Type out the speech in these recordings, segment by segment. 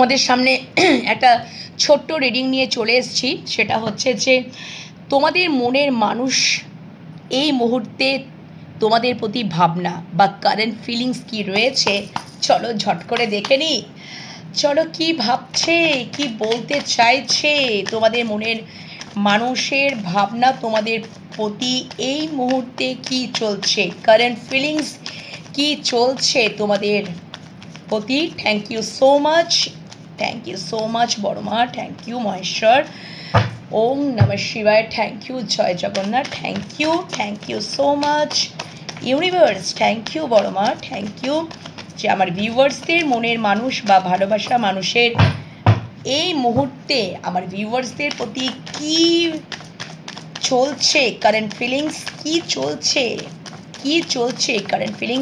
তোমাদের সামনে একটা ছোট্ট রিডিং নিয়ে চলে এসেছি। সেটা হচ্ছে যে, তোমাদের মনের মানুষ এই মুহূর্তে তোমাদের প্রতি ভাবনা বা কারেন্ট ফিলিংস কি রয়েছে, চলো ঝট করে দেখে নিই। চলো কি ভাবছে, কি বলতে চাইছে তোমাদের মনের মানুষের ভাবনা, তোমাদের প্রতি এই মুহূর্তে কি চলছে কারেন্ট ফিলিংস কি চলছে তোমাদের প্রতি? Thank you so much thank you so much বড়মা thank you Maheshwar ওম নম শিবায় thank you Joy Jagannath thank you thank you so much universe thank you বড়মা thank you যে আমার ভিউয়ার্সদের মনের মানুষ বা ভালোবাসা মানুষের এই মুহূর্তে আমার ভিউয়ার্সদের প্রতি কি চলছে কারেন্ট ফিলিংস কি চলছে কি চলছে কারেন্ট ফিলিং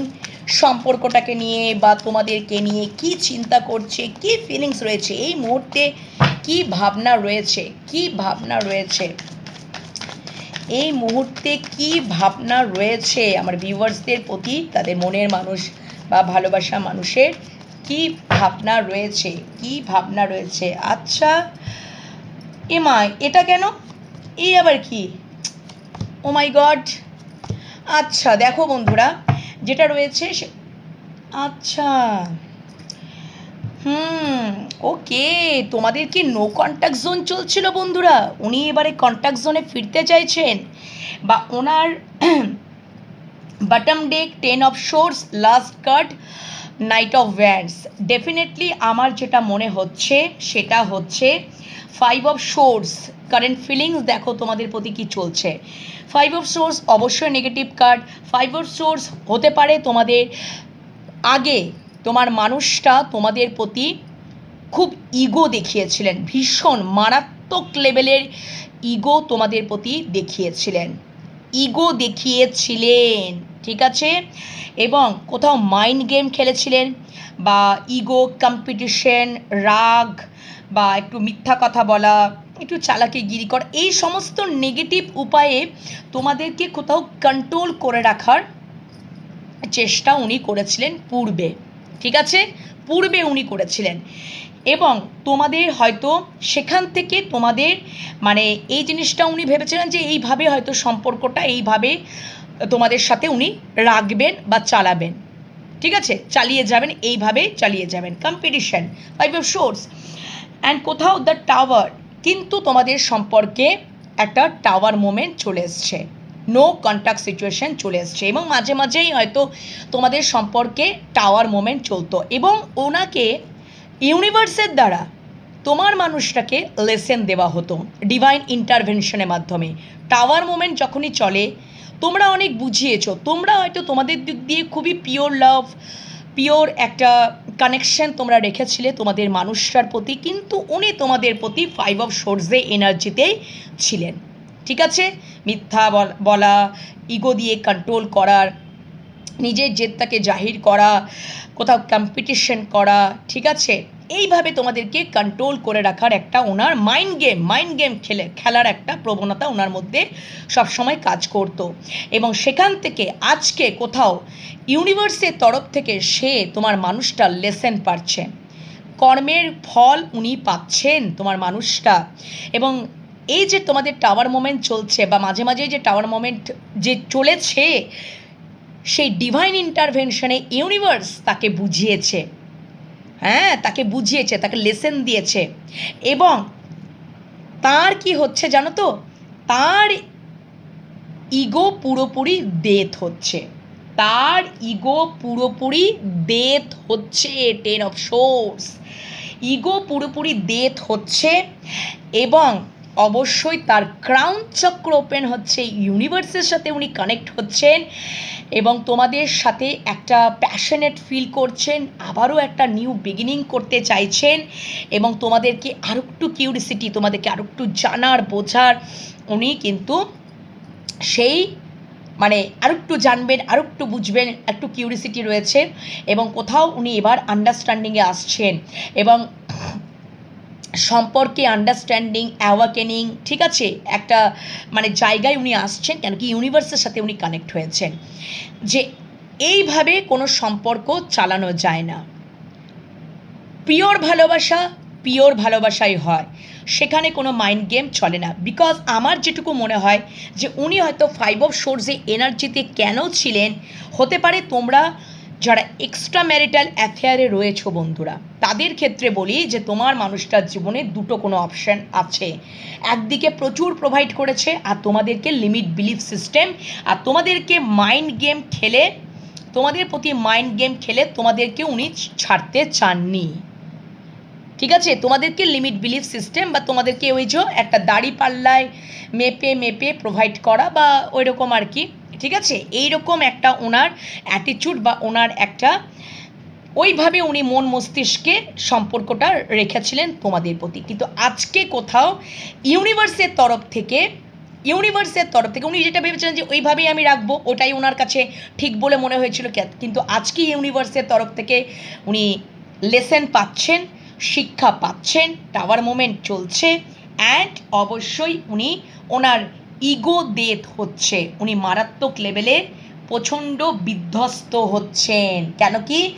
সম্পর্কটাকে নিয়ে বা তোমাদেরকে নিয়ে কি চিন্তা করছে, কি ফিলিংস রয়েছে, এই মুহূর্তে কি ভাবনা রয়েছে, কি ভাবনা রয়েছে? এই মুহূর্তে কি ভাবনা রয়েছে আমার ভিউয়ার্সদের প্রতি, তাদের মনের মানুষ বা ভালোবাসা মানুষের? কি ভাবনা রয়েছে, কি ভাবনা রয়েছে? আচ্ছা এমা, এটা কেন? এই আবার কি? ও মাই গড আচ্ছা দেখো বন্ধুরা যেটা রয়েছে সে- আচ্ছা। হুম, ওকে। তোমাদের কি নো কন্ট্যাক্ট জোন চলছিল বন্ধুরা? উনি এবারে কন্ট্যাক্ট জোনে ফিরতে চাইছেন। বা ওনার bottom deck ten of swords last card knight of wands definitely আমার যেটা মনে হচ্ছে, সেটা হচ্ছে five of swords current feelings দেখো তোমাদের প্রতি কি চলছে। ফাইভ অফ সোর্স অবশ্যই negative card five of swords হতে পারে তোমাদের আগে তোমার মানুষটা তোমাদের প্রতি খুব ইগো দেখিয়েছিলেন, ভীষণ মারাত্মক লেভেলের ইগো তোমাদের প্রতি দেখিয়েছিলেন। ইগো দেখিয়েছিলেন, ঠিক আছে? এবং কোথাও মাইন্ড গেম খেলেছিলেন বা ইগো কম্পিটিশন রাগ বা একটু মিথ্যা কথা বলা, একটু চালাকি গিরি করা, এই সমস্ত নেগেটিভ উপায়ে তোমাদেরকে কোথাও কন্ট্রোল করে রাখার চেষ্টা উনি করেছিলেন পূর্বে, ঠিক আছে? পূর্বে উনি করেছিলেন। এবং তোমাদের হয়তো সেখান থেকে তোমাদের মানে এই জিনিসটা উনি ভেবেছিলেন যে এইভাবে হয়তো সম্পর্কটা এইভাবে তোমাদের সাথে উনি রাখবেন বা চালাবেন। ঠিক আছে? চালিয়ে যাবেন, এইভাবে চালিয়ে যাবেন। Competition five of swords and কোথাও দ্য টাওয়ার কিন্তু তোমাদের সম্পর্কে একটা টাওয়ার মোমেন্ট চলে এসছে। নো কন্ট্যাক্ট সিচুয়েশন চলে এসছে। এবং মাঝে মাঝেই হয়তো তোমাদের সম্পর্কে টাওয়ার মোমেন্ট চলতো। এবং ওনাকে ইউনিভার্সের দ্বারা তোমার মানুষটাকে লেসেন দেওয়া হতো। ডিভাইন ইন্টারভেনশনের মাধ্যমে। টাওয়ার মোমেন্ট যখনই চলে, তোমরা অনেক বুঝিয়েছো। তোমরা হয়তো তোমাদের দিক দিয়ে খুবই পিওর লাভ পিওর একটা কানেকশন তোমরা রেখেছিলে তোমাদের মানুষটার প্রতি, কিন্তু উনি তোমাদের প্রতি ফাইভ অফ সোর্সে এনার্জিতেই ছিলেন। ঠিক আছে? মিথ্যা বলা ইগো দিয়ে কন্ট্রোল করার নিজের জেদটাকে জাহির করা, কোথাও কম্পিটিশন করা, ঠিক আছে? এইভাবে তোমাদেরকে কন্ট্রোল করে রাখার একটা ওনার মাইন্ড গেম মাইন্ড গেম খেলে, খেলার একটা প্রবণতা ওনার মধ্যে সবসময় কাজ করতো। এবং সেখান থেকে আজকে কোথাও ইউনিভার্সের তরফ থেকে সে তোমার মানুষটা লেসেন পাচ্ছে। কর্মের ফল উনি পাচ্ছেন তোমার মানুষটা। এবং এই যে তোমাদের টাওয়ার মোমেন্ট চলছে বা মাঝে মাঝে যে টাওয়ার মোমেন্ট যে চলেছে, সেই ডিভাইন ইন্টারভেনশনে ইউনিভার্স তাকে বুঝিয়েছে। হ্যাঁ তাকে বুঝিয়েছে, তাকে লেসেন দিয়েছে। এবং তার কি হচ্ছে জানো তো? তার ইগো পুরোপুরি ডেথ হচ্ছে। তার ইগো পুরোপুরি ডেথ হচ্ছে টেন অফ সোর্স ইগো পুরোপুরি ডেথ হচ্ছে এবং অবশ্যই তার ক্রাউন চক্র ওপেন হচ্ছে ইউনিভার্সের সাথে উনি কানেক্ট হচ্ছেন এবং তোমাদের সাথে একটা প্যাশনেট ফিল করছেন, আবারও একটা নিউ বিগিনিং করতে চাইছেন এবং তোমাদেরকে আরও একটু কিউরিসিটি তোমাদেরকে আরও একটু জানার, বোঝার উনি কিন্তু সেই মানে আরও একটু জানবেন আরও একটু বুঝবেন, একটু কিউরিসিটি রয়েছে এবং কোথাও উনি এবার আন্ডারস্ট্যান্ডিংয়ে আসছেন এবং সম্পর্কে আন্ডারস্ট্যান্ডিং অ্যাওয়াকেনিং ঠিক আছে? একটা মানে জায়গায় উনি আসছেন কেন কি ইউনিভার্সের সাথে উনি কানেক্ট হয়েছেন। যে এইভাবে কোনো সম্পর্ক চালানো যায় না। পিওর ভালোবাসা পিওর ভালোবাসাই হয়। সেখানে কোনো মাইন্ড গেম চলে না। বিকজ আমার যেটুকু মনে হয় যে উনি হয়তো ফাইভ অফ সোর্সে এনার্জিতে কেন ছিলেন, হতে পারে তোমরা যারা এক্সট্রা ম্যারিটাল অ্যাফেয়ারে রয়েছো বন্ধুরা, তাদের ক্ষেত্রে বলি যে তোমার মানুষটার জীবনে দুটো কোনো অপশান আছে। একদিকে প্রচুর প্রোভাইড করেছে, আর তোমাদেরকে লিমিট বিলিফ সিস্টেম আর তোমাদেরকে মাইন্ড গেম খেলে, তোমাদের প্রতি মাইন্ড গেম খেলে তোমাদেরকে উনি ছাড়তে চাননি। ঠিক আছে? তোমাদেরকে লিমিট বিলিফ সিস্টেম বা তোমাদেরকে ওই যে একটা দাড়ি পাল্লায় মেপে মেপে প্রোভাইড করা বা ওই রকম আর কি। ঠিক আছে? এই রকম একটা ওনার অ্যাটিচিউড বা ওনার একটা, ওইভাবে উনি মন মস্তিষ্কে সম্পর্কটা রেখেছিলেন তোমাদের প্রতি। কিন্তু আজকে কোথাও ইউনিভার্সের তরফ থেকে ইউনিভার্সের তরফ থেকে উনি যেটা ভেবেছিলেন যে ওইভাবেই আমি রাখব, ওটাই ওনার কাছে ঠিক বলে মনে হয়েছিল কিন্তু আজকে ইউনিভার্সের তরফ থেকে উনি লেসেন পাচ্ছেন, শিক্ষা পাচ্ছেন টাওয়ার মোমেন্ট চলছে অ্যান্ড অবশ্যই উনি ওনার ইগো দেত হচ্ছে। উনি মারাত্মক লেভেলে প্রচণ্ড বিধ্বস্ত হচ্ছেন। কেন কি?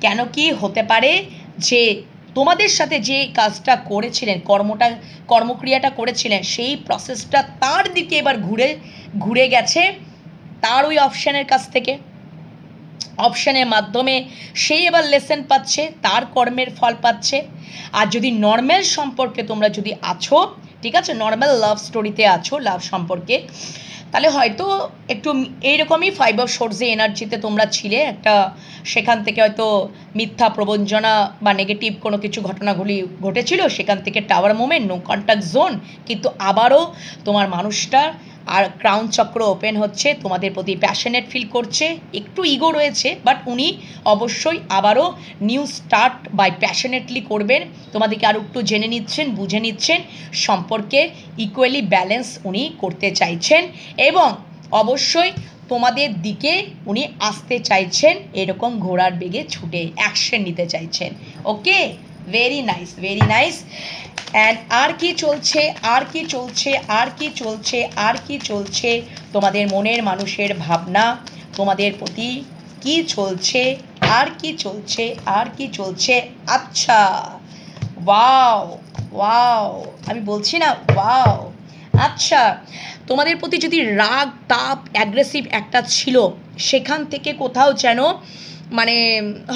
কেন কি হতে পারে যে তোমাদের সাথে যে কাজটা করেছিলেন, কর্মটা, কর্মক্রিয়াটা করেছিলেন, সেই প্রসেসটা তার দিকে এবার ঘুরে ঘুরে গেছে তার ওই অপশানের কাছ থেকে। অপশানের মাধ্যমে সেই এবার লেসেন পাচ্ছে, তার কর্মের ফল পাচ্ছে। আর যদি নর্মাল সম্পর্কে তোমরা যদি আছো ঠিক আছে? নর্মাল লাভ স্টোরিতে আছো লাভ সম্পর্কে। তাহলে হয়তো একটু এইরকমই ফাইভ অফ সোর্সে এনার্জিতে তোমরা ছিলে, একটা সেখান থেকে হয়তো মিথ্যা প্রবঞ্জনা বা নেগেটিভ কোনো কিছু ঘটনাগুলি ঘটেছিল, সেখান থেকে tower moment no contact zone কিন্তু আবারও তোমার মানুষটা আর ক্রাউন চক্র ওপেন হচ্ছে, তোমাদের প্রতি প্যাশনেট ফিল করছে, একটু ইগো রয়েছে বাট উনি অবশ্যই আবারও নিউ স্টার্ট বাই প্যাশনেটলি করবেন। তোমাদেরকে আরও একটু জেনে নিচ্ছেন, বুঝে নিচ্ছেন, সম্পর্কে ইকুয়ালি ব্যালেন্স উনি করতে চাইছেন এবং অবশ্যই তোমাদের দিকে উনি আসতে চাইছেন, এরকম ঘোড়ার বেগে ছুটে অ্যাকশন নিতে চাইছেন। Okay very nice very nice and আর কি চলছে, আর কি চলছে, আর কি চলছে, আর কি চলছে? তোমাদের মনের মানুষের ভাবনা, তোমাদের প্রতি কি চলছে, আর কি চলছে, আর কি চলছে? আচ্ছা ওয়াও ওয়াও আমি বলছি না ওয়াও আচ্ছা তোমাদের প্রতি যদি রাগ, তাপ অ্যাগ্রেসিভ একটা ছিল, সেখান থেকে কোথাও যেন মানে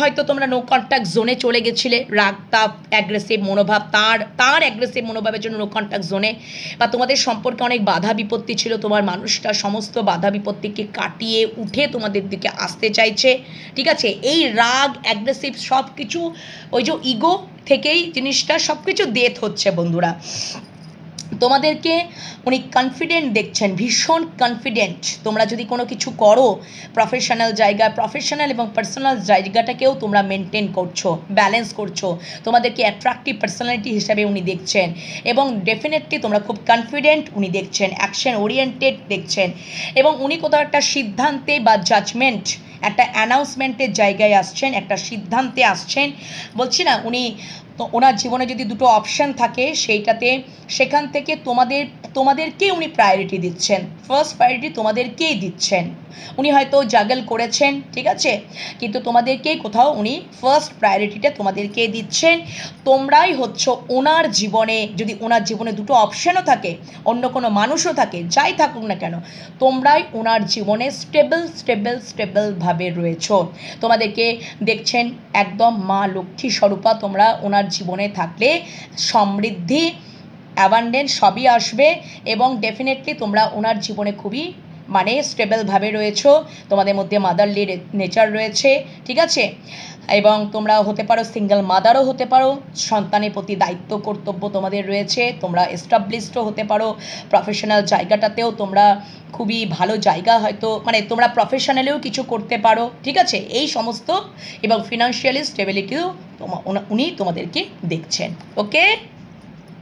হয়তো তোমরা নো কন্ট্যাক্ট জোনে চলে গেছিলে, রাগ, তাপ অ্যাগ্রেসিভ মনোভাব, তার তার অ্যাগ্রেসিভ মনোভাবের জন্য নো কন্ট্যাক্ট জোনে বা তোমাদের সম্পর্কে অনেক বাধা বিপত্তি ছিল, তোমার মানুষটা সমস্ত বাধা বিপত্তিকে কাটিয়ে উঠে তোমাদের দিকে আসতে চাইছে, ঠিক আছে? এই রাগ অ্যাগ্রেসিভ সব কিছু ওই যে ইগো থেকেই জিনিসটা সব কিছু ডেথ হচ্ছে বন্ধুরা। তোমাদেরকে উনি কনফিডেন্ট দেখছেন, ভীষণ কনফিডেন্ট তোমরা যদি কোনো কিছু করো প্রফেশনাল জায়গা প্রফেশনাল এবং পার্সোনাল জায়গাটাকেও তোমরা মেনটেন করছ ব্যালেন্স করছ। তোমাদেরকে অ্যাট্রাক্টিভ পার্সোনালিটি হিসাবে উনি দেখছেন এবং ডেফিনেটলি তোমরা খুব কনফিডেন্ট উনি দেখছেন অ্যাকশন ওরিয়েন্টেড দেখছেন। এবং উনি কোথাও একটা সিদ্ধান্তে বা জাজমেন্ট একটা অ্যানাউন্সমেন্টের জায়গায় আসছেন, একটা সিদ্ধান্তে আসছেন। বলছি না, উনি তো ওনার জীবনে যদি দুটো অপশান থাকে, সেইটাতে সেখান থেকে তোমাদের, তোমাদেরকে উনি প্রায়োরিটি দিচ্ছেন। ফার্স্ট প্রায়োরিটি তোমাদেরকেই দিচ্ছেন। উনি হয়তো জাগল করেছেন, ঠিক আছে? কিন্তু তোমাদেরকেই কোথাও উনি ফার্স্ট প্রায়োরিটিটা তোমাদেরকেই দিচ্ছেন। তোমরাই হচ্ছ ওনার জীবনে, যদি ওনার জীবনে দুটো অপশানও থাকে, অন্য কোনো মানুষও থাকে, যাই থাকুক না কেন, তোমরাই ওনার জীবনে স্টেবল স্টেবল স্টেবলভাবে রয়েছো। তোমাদেরকে দেখছেন একদম মা লক্ষ্মী স্বরূপা, তোমরা ওনার জীবনে থাকলে সমৃদ্ধি অ্যাবান্ডেন্স সবই আসবে এবং ডেফিনেটলি তোমরা ওনার জীবনে খুবই মানে স্টেবলভাবে রয়েছো, তোমাদের মধ্যে মাদারলি নেচার রয়েছে, ঠিক আছে? এবং তোমরা হতে পারো সিঙ্গেল মাদারও হতে পারো, সন্তানের প্রতি দায়িত্ব, কর্তব্য তোমাদের রয়েছে, তোমরা এস্টাবলিশডও হতে পারো প্রফেশনাল জায়গাটাতেও তোমরা খুবই ভালো জায়গা হয়তো মানে তোমরা প্রফেশনালেও কিছু করতে পারো, ঠিক আছে? এই সমস্ত এবং ফিনান্সিয়ালি স্টেবিলিটিও উনি তোমাদেরকে দেখছেন ওকে